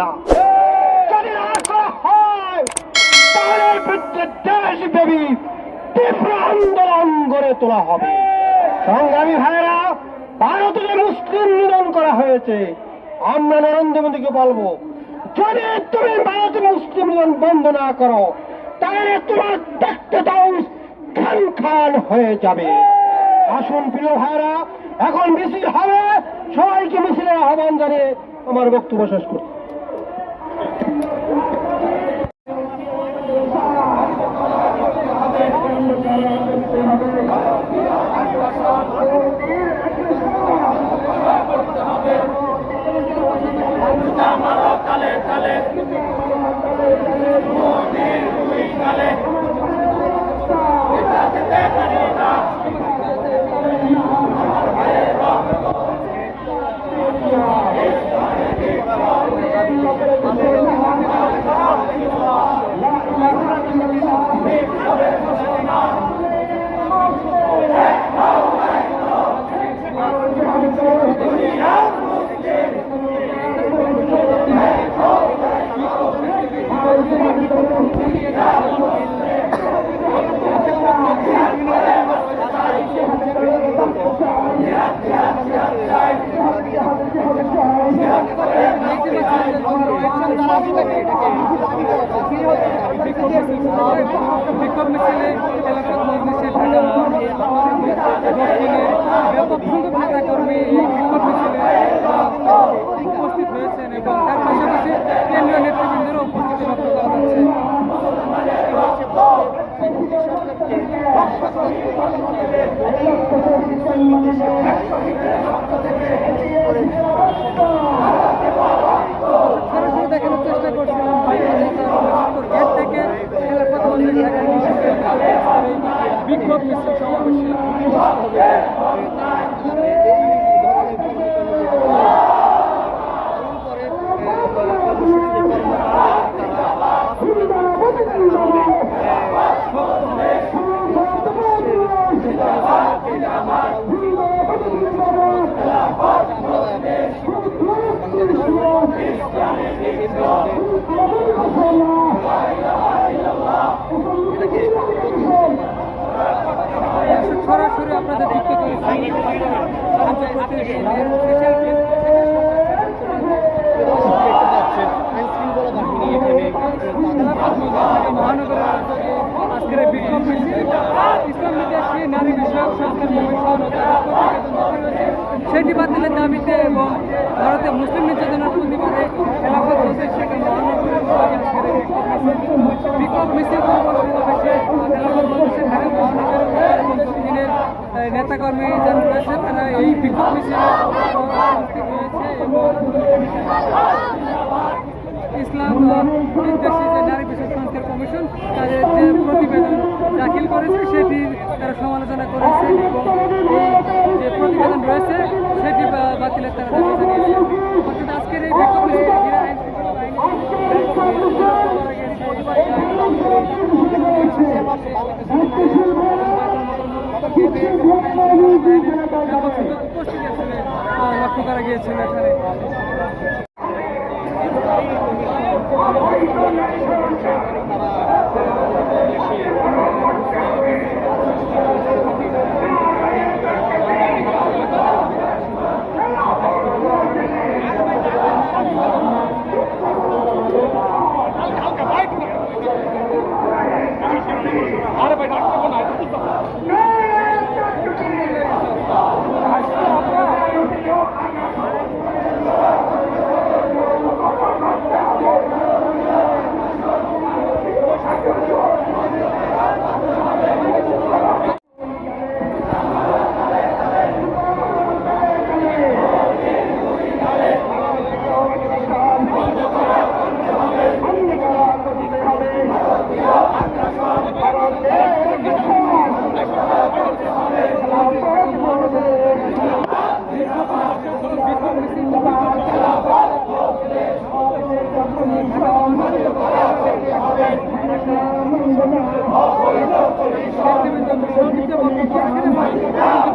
না। যদি না করা হয়, তাহলে বিরুদ্ধে দেশব্যাপী তীব্র আন্দোলন গড়ে তোলা হবে। সংগ্রামী ভাইয়েরা ভারতে যে মুসলিম নিধন করা হয়েছে। আমরা নরেন্দ্র মোদীকে বলব, যদি তুমি ভারতে মুসলিম নিধন বন্ধ না করো, তাহলে তোমার দেখতে দাও খান খান হয়ে যাবে। আসুন প্রিয় ভাইরা এখন মিছিল হবে। সবাইকে মিছিলের আহ্বান জানিয়ে আমার বক্তব্য শেষ করছি। মিছিলে এলাকার মজলিসে ঢাকা দক্ষিণে এবং তার পাশাপাশি কেন্দ্রীয় নেতৃবৃন্দেরও উপস্থিতি লক্ষ্য করা যাচ্ছে সরাসরি সরাসরি আপনাদের যুক্ত করেছি সাহায্য মহানগর আজকের বিক্ষোভ ইসলাম নারী বিষয়ক সংস্থার কমিশন ও তার প্রতিবেদন জারি হয়েছে সেটি বাতিলের দাবিতে এবং ভারতে মুসলিম নির্যাতনের প্রতিবাদে খেলাফত হোসেন শেখ মহানগরের উদ্যোগে আজকের এই বিক্ষোভ মিছিল বিক্ষোভ মিছিল পূর্বসমাবেশে খেলাফত হোসেন ঢাকা মহানগরের উত্তর এবং দক্ষিণের আহ, নেতাকর্মী যারা রয়েছে তারা এই বিক্ষোভ মিছিলে ইসলাম দেশে যে নারী কমিশন, তাদের যে প্রতিবেদন দাখিল করেছে সেটির তারা সমালোচনা করেছে এবং যে প্রতিবেদন রয়েছে, সেটি বাতিলের তারা লক্ষ্য করা গিয়েছিল এখানে। সংক্ষিপ্ত বক্তব্য